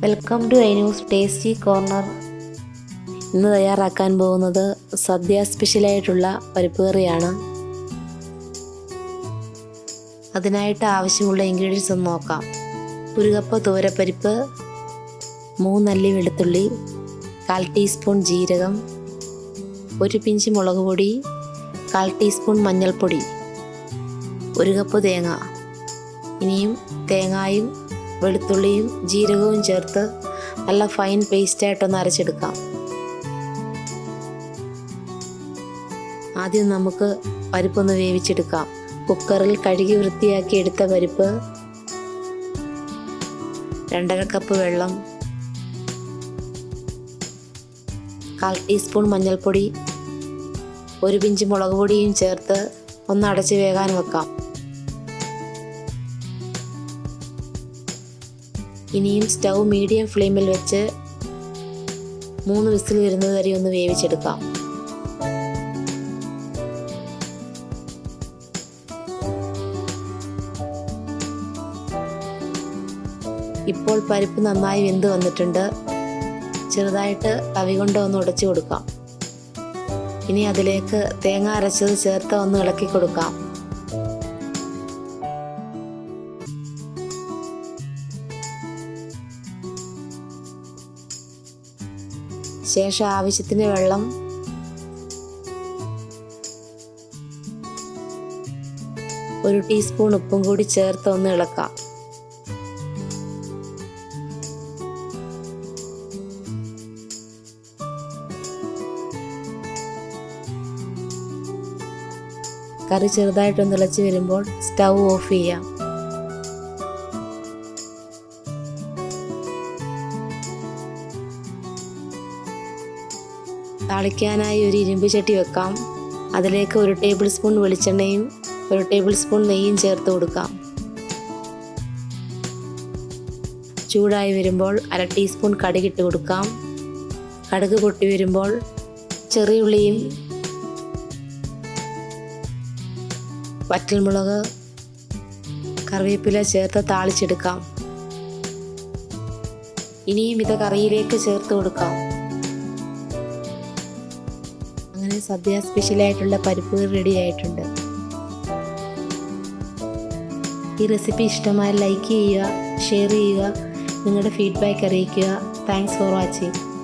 Welcome to news tasty corner ഇന്ന് തയ്യാറാക്കാൻ പോകുന്നത് സദ്യ സ്പെഷ്യലായിട്ടുള്ള പരിപ്പ് കറിയാണ്. അതിനായിട്ട് ആവശ്യമുള്ള ഇൻഗ്രീഡിയൻസ് ഒന്ന് നോക്കാം. ഒരു കപ്പ് തോരപ്പരിപ്പ് മൂന്നല്ലി വെളുത്തുള്ളി കാൽ ടീസ്പൂൺ ജീരകം ഒരു പിഞ്ച് മുളക് പൊടി കാൽ ടീസ്പൂൺ മഞ്ഞൾപ്പൊടി ഒരു കപ്പ് തേങ്ങ. ഇനിയും തേങ്ങായും വെളുത്തുള്ളിയും ജീരകവും ചേർത്ത് നല്ല ഫൈൻ പേസ്റ്റായിട്ടൊന്ന് അരച്ചെടുക്കാം. ആദ്യം നമുക്ക് പരിപ്പൊന്ന് വേവിച്ചെടുക്കാം. കുക്കറിൽ കഴുകി വൃത്തിയാക്കി എടുത്ത പരിപ്പ് രണ്ടര കപ്പ് വെള്ളം കാൽ ടീസ്പൂൺ മഞ്ഞൾപ്പൊടി ഒരു പിഞ്ച് മുളക് പൊടിയും ചേർത്ത് ഒന്ന് അടച്ച് വേകാൻ വെക്കാം. ഇനിയും സ്റ്റൗ മീഡിയം ഫ്ലെയിമിൽ വെച്ച് മൂന്ന് വിസിൽ വരുന്നത് വരെ ഒന്ന് വേവിച്ചെടുക്കാം. ഇപ്പോൾ പരിപ്പ് നന്നായി വെന്ത് വന്നിട്ടുണ്ട്. ചെറുതായിട്ട് തവി കൊണ്ട് ഒന്ന് ഉടച്ചു കൊടുക്കാം. ഇനി അതിലേക്ക് തേങ്ങ അരച്ചത് ചേർത്ത് ഒന്ന് ഇളക്കി കൊടുക്കാം. ശേഷം ആവശ്യത്തിന് വെള്ളം. ഒരു ടീസ്പൂൺ ഉപ്പും കൂടി ചേർത്ത് ഒന്ന് ഇളക്കാം. കറി ചെറുതായിട്ടൊന്ന് ഇളച്ച് വരുമ്പോൾ സ്റ്റൗ ഓഫ് ചെയ്യാം. താളിക്കാനായി ഒരു ഇരുമ്പ് ചട്ടി വെക്കാം. അതിലേക്ക് ഒരു ടേബിൾ സ്പൂൺ വെളിച്ചെണ്ണയും ഒരു ടേബിൾ സ്പൂൺ നെയ്യും ചേർത്ത് കൊടുക്കാം. ചൂടായി വരുമ്പോൾ അര ടീസ്പൂൺ കടുകിട്ട് കൊടുക്കാം. കടുക് പൊട്ടി വരുമ്പോൾ ചെറിയുള്ളിയും വറ്റൽമുളക് കറിവേപ്പില ചേർത്ത് താളിച്ചെടുക്കാം. ഇനിയും ഇത് കറിയിലേക്ക് ചേർത്ത് കൊടുക്കാം. സദ്യ സ്പെഷ്യലായിട്ടുള്ള പരിപ്പ് റെഡി ആയിട്ടുണ്ട്. ഈ റെസിപ്പി ഇഷ്ടമായി ലൈക്ക് ചെയ്യുക ഷെയർ ചെയ്യുക നിങ്ങളുടെ ഫീഡ്ബാക്ക് അറിയിക്കുക. Thanks for watching